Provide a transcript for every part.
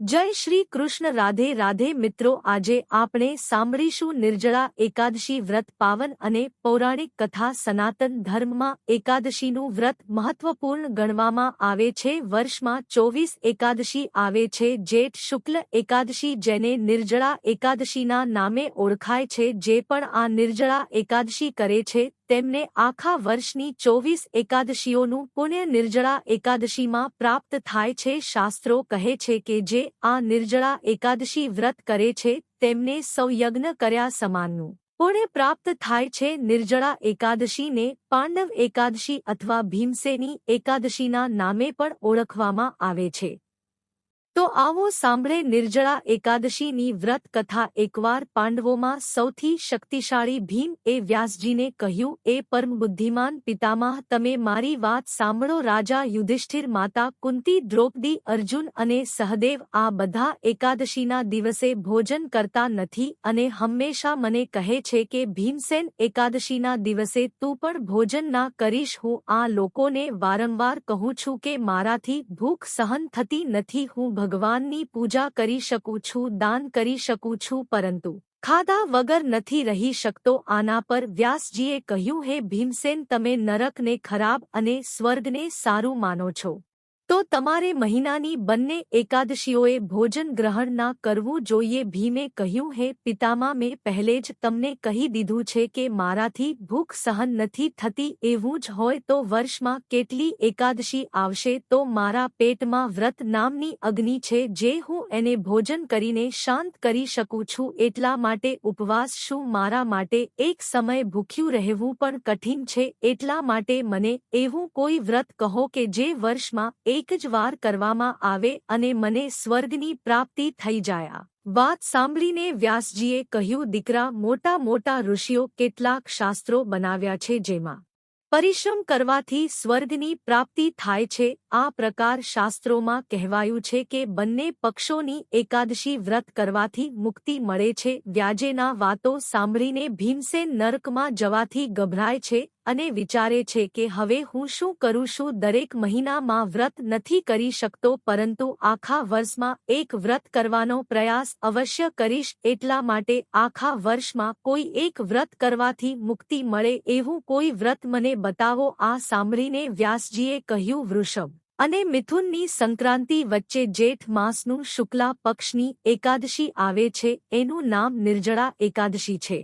જય શ્રી કૃષ્ણ, રાધે રાધે મિત્રો. આજે આપણે સાંભળીશું નિર્જળા એકાદશી વ્રત પાવન અને પૌરાણિક કથા સનાતન ધર્મમાં એકાદશીનું વ્રત મહત્વપૂર્ણ ગણવામાં આવે છે. વર્ષમાં ચોવીસ એકાદશી આવે છે. જેઠ શુક્લ એકાદશી જેને નિર્જળા એકાદશીના નામે ઓળખાય છે. જે પણ આ નિર્જળા એકાદશી કરે છે તેમને આખા વર્ષની ચોવીસ એકાદશીઓનું પુણ્ય નિર્જળા એકાદશીમાં પ્રાપ્ત થાય છે. શાસ્ત્રો કહે છે કે જે આ નિર્જળા એકાદશી વ્રત કરે છે, તેમને સૌયજ્ઞ કર્યા સમાનનું પુણ્ય પ્રાપ્ત થાય છે. નિર્જળા એકાદશીને પાંડવ એકાદશી અથવા ભીમસેની એકાદશીના નામે પણ ઓળખવામાં આવે છે. તો આવો સાંભળે નિર્જળા એકાદશીની વ્રત કથા એકવાર પાંડવોમાં સૌથી શક્તિશાળી ભીમ એ વ્યાસજીને કહ્યું, એ પરમ બુદ્ધિમાન પિતામહ, તમે મારી વાત સાંભળો, રાજા યુધિષ્ઠિર માતા કુંતી દ્રૌપદી, અર્જુન અને સહદેવ આ બધા એકાદશીના દિવસે ભોજન કરતા નથી અને હંમેશા મને કહે છે કે ભીમસેન એકાદશીના દિવસે તું પણ ભોજન ના કરીશ, હું આ લોકોને વારંવાર કહું છું કે મારાથી ભૂખ સહન થતી નથી, હું ભગવાનની પૂજા કરી શકું છું, દાન કરી શકું છું, પરંતુ ખાધા વગર નથી રહી શકતો. આના પર વ્યાસજીએ કહ્યું, હે ભીમસેન, તમે નરકને ખરાબ અને સ્વર્ગને સારું માનો છો. તો તમારે મહિનાની બંને એકાદશીઓએ ભોજન ગ્રહણ ના કરવું જોઈએ. ભીમે કહ્યું, હે પિતામાં, મેં પહેલે જ તમને કહી દીધું છે કે મારાથી ભૂખ સહન નથી થતી, એવું જ હોય તો વર્ષમાં કેટલી એકાદશી આવશે? તો મારા પેટમાં વ્રત નામની અગ્નિ છે, જે હું એને ભોજન કરીને શાંત કરી શકું છું. એટલા માટે ઉપવાસ શું મારા માટે એક સમય ભૂખ્યું રહેવું પણ કઠિન છે? એટલા માટે મને એવું કોઈ વ્રત કહો કે જે વર્ષમાં એક જ વાર કરવામાં આવે અને મને સ્વર્ગની પ્રાપ્તિ થઈ જાય. વાત સાંભળીને વ્યાસજીએ કહ્યું, દીકરા મોટા મોટા ઋષિઓ કેટલાક શાસ્ત્રો બનાવ્યા છે જેમાં પરિશ્રમ કરવાથી સ્વર્ગની પ્રાપ્તિ થાય છે. આ પ્રકાર શાસ્ત્રોમાં કહેવાયું છે કે બંને પક્ષોની એકાદશી વ્રત કરવાથી મુક્તિ મળે છે. વ્યાજેના વાતો સાંભળીને ભીમસેન નર્કમાં જવાથી ગભરાય છે. અને વિચારે છે કે હવે હું શું કરું છું, દરેક મહિનામાં વ્રત નથી કરી શકતો, પરંતુ આખા વર્ષમાં એક વ્રત કરવાનો પ્રયાસ અવશ્ય કરીશ, એટલા માટે આખા વર્ષમાં કોઈ એક વ્રત કરવાથી મુક્તિ મળે એવું કોઈ વ્રત મને બતાવો, આ સાંભળીને વ્યાસજીએ કહ્યું, વૃષભ, અને મિથુનની સંક્રાંતિ વચ્ચે જેઠ માસનું શુક્લા પક્ષની એકાદશી આવે છે, એનું નામ નિર્જળા એકાદશી છે.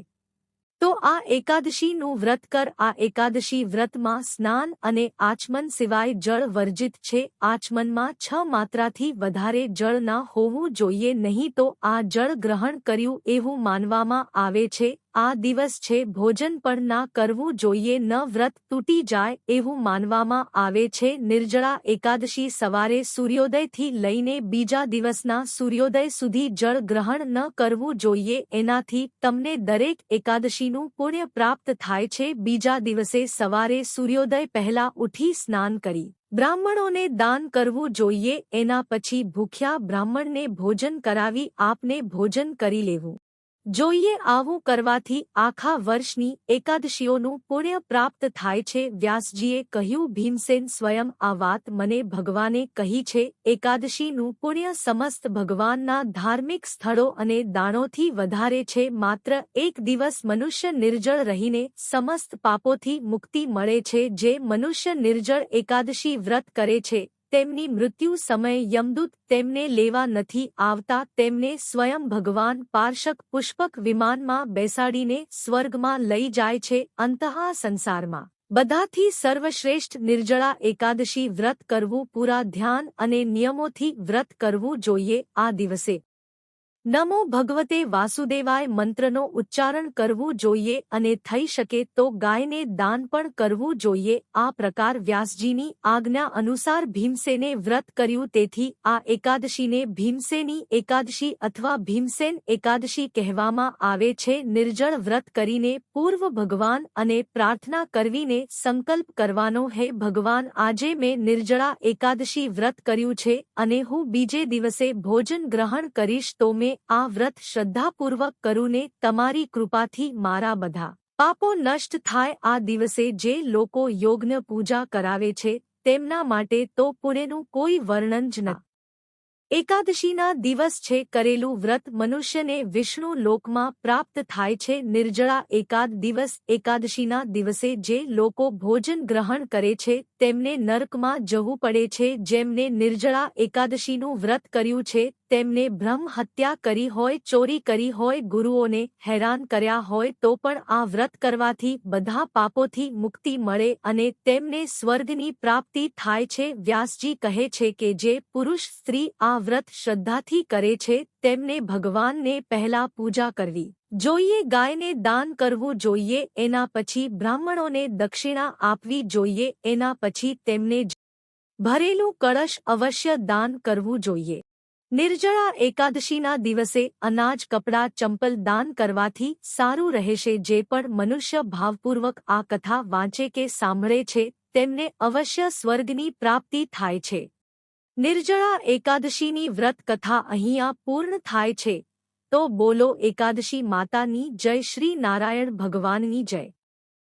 તો આ એકાદશીનું વ્રત કર. આ એકાદશી વ્રતમાં સ્નાન અને આચમન સિવાય જળ વર્જિત છે. આચમનમાં છ માત્રાથી વધારે જળ ના હોવું જોઈએ નહીં તો આ જળ ગ્રહણ કર્યું એવું માનવામાં આવે છે. આ દિવસ છે ભોજન પણ ના કરવું જોઈએ, ન વ્રત તૂટી જાય એવું માનવામાં આવે છે. નિર્જળા એકાદશી સવારે સૂર્યોદયથી લઈને બીજા દિવસના સૂર્યોદય સુધી જળ ગ્રહણ ન કરવું જોઈએ. એનાથી તમને દરેક એકાદશીનું પુણ્ય પ્રાપ્ત થાય છે. બીજા દિવસે સવારે સૂર્યોદય પહેલા ઉઠી સ્નાન કરી બ્રાહ્મણોને દાન કરવું જોઈએ. એના પછી ભૂખ્યા બ્રાહ્મણને ભોજન કરાવી આપને ભોજન કરી લેવું. જોઈએ આવું કરવાથી આખા વર્ષની એકાદશીઓનું પુણ્ય પ્રાપ્ત થાય છે. વ્યાસજીએ કહ્યું, ભીમસેન સ્વયં આ વાત મને ભગવાને કહી છે. એકાદશીનું પુણ્ય સમસ્ત ભગવાનના ધાર્મિક સ્થળો અને દાણોથી વધારે છે. માત્ર એક દિવસ મનુષ્ય નિર્જળ રહીને સમસ્ત પાપોથી મુક્તિ મળે છે. જે મનુષ્ય નિર્જળ એકાદશી વ્રત કરે છે તેમની મૃત્યુ સમયે યમદૂત તેમને લેવા નથી આવતા, તેમને સ્વયં ભગવાન પાર્શક પુષ્પક વિમાનમાં બેસાડીને સ્વર્ગમાં લઈ જાય છે અંતહા સંસારમાં. બધાથી સર્વશ્રેષ્ઠ નિર્જળા એકાદશી વ્રત કરવું, પૂરા ધ્યાન અને નિયમોથી વ્રત કરવું જોઈએ આ દિવસે. નમો ભગવતે વાસુદેવાય મંત્રનો ઉચ્ચારણ કરવું જોઈએ અને થઈ શકે તો ગાયને દાન પણ કરવું જોઈએ. આ પ્રકાર વ્યાસજીની આજ્ઞા અનુસાર ભીમસેને વ્રત કર્યું તેથી આ એકાદશીને ભીમસેની એકાદશી અથવા ભીમસેન એકાદશી કહેવામાં આવે છે. નિર્જળ વ્રત કરીને પૂર્વ ભગવાન અને પ્રાર્થના કરવીને સંકલ્પ કરવાનો હે ભગવાન આજે મેં નિર્જળા એકાદશી વ્રત કર્યું છે અને હું બીજે દિવસે ભોજન ગ્રહણ કરીશ તો મેં આ વ્રત શ્રદ્ધાપૂર્વક કરુને તમારી કૃપાથી મારા બધા પાપો નષ્ટ થાય આ દિવસે જે લોકો યોગ્ન પૂજા કરાવે છે, તેમના માટે તો પુણ્યનું કોઈ વર્ણન જ ના. એકાદશીના દિવસ છે, કરેલું વ્રત મનુષ્યને વિષ્ણુ લોકમાં પ્રાપ્ત થાય છે, નિર્જળા એકાદ દિવસ એકાદશીના દિવસે જે લોકો ભોજન ગ્રહણ કરે છે, તેમને નર્કમાં જવું પડે છે, જેમને નિર્જળા એકાદશીનું વ્રત કર્યું છે તેમને બ્રહ્મ હત્યા કરી હોય, ચોરી કરી હોય, ગુરુઓને હેરાન કર્યા હોય, તો પણ આ વ્રત કરવાથી બધા પાપોથી મુક્તિ મળે અને તેમને સ્વર્ગની પ્રાપ્તિ થાય છે. વ્યાસજી કહે છે કે જે પુરુષ સ્ત્રી આ વ્રત શ્રદ્ધાથી કરે છે, તેમને ભગવાનને પહેલા પૂજા કરવી જોઈએ, ગાયને દાન કરવું જોઈએ, એના પછી બ્રાહ્મણોને દક્ષિણા આપવી જોઈએ, એના પછી તેમને ભરેલું કળશ અવશ્ય દાન કરવું જોઈએ. નિર્જળા એકાદશીના દિવસે અનાજ, કપડાં, ચંપલ દાન કરવાથી સારું રહેશે જે પણ મનુષ્ય ભાવપૂર્વક આ કથા વાંચે કે સાંભળે છે, તેમને અવશ્ય સ્વર્ગની પ્રાપ્તિ થાય છે. નિર્જળા એકાદશીની વ્રત કથા અહીંયા પૂર્ણ થાય છે. તો બોલો એકાદશી માતાની જય શ્રી નારાયણ ભગવાનની જય.